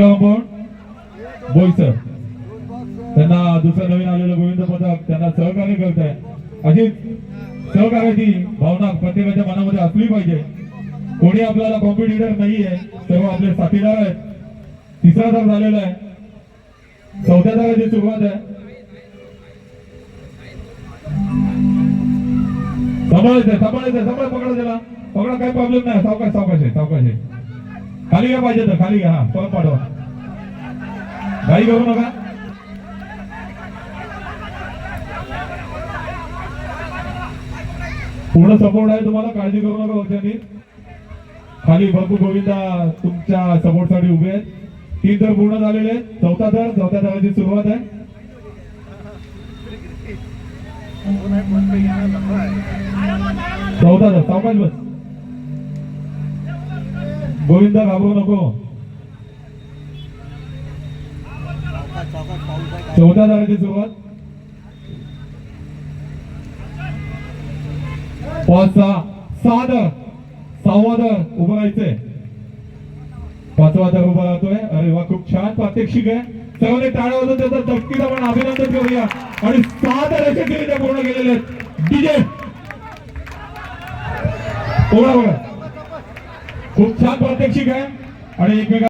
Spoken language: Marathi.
बोईसर त्यांना दुसरं नवीन आलेलं गोविंद पथक त्यांना सहकार्य करत आहे अशी सहकार्याची भावना प्रत्येकाच्या मनामध्ये असली पाहिजे. कोणी आपल्याला कॉम्पिटिटर नाही आहे सर्व आपले साथीदार आहेत. तिसरा थर झालेला आहे. चौथ्या थराची सुरुवात आहे. सांभाळायचं सांभाळायचं सांभाळ पकडा त्याला. पकडा काही प्रॉब्लेम नाही. सावकाश सावकाश आहे सावकाश आहे. खाली घ्या पाहिजे तर खाली घ्या. हा परत पाठवा. घाई करू नका. पूर्ण सपोर्ट आहे तुम्हाला काळजी करू नका वर्षांनी खाली बापू गोविंदा तुमच्या सपोर्टसाठी उभे आहेत. तीन तर पूर्ण झालेले आहेत. चौथा तर चौथ्या थराची सुरुवात आहे. चौथा तर सावकाश बस. गोविंदा घाबरू नको. चौदा दराची सुरुवात. पाच सहा सहा दर. सहावा दर उभं राहायचंय. पाचवा दर उभा राहतोय. अरे वा खूप छान प्रात्यक्षिक आहे. सर्वांनी टाळ्या वाजवून त्याचा दक्कीचं आपण अभिनंदन करूया. आणि सहा दर यशस्वीरित्या पूर्ण केलेले आहेत. डीजे. उभा बघा खूप छान प्रात्यक्षिक आहे आणि एकमेकांना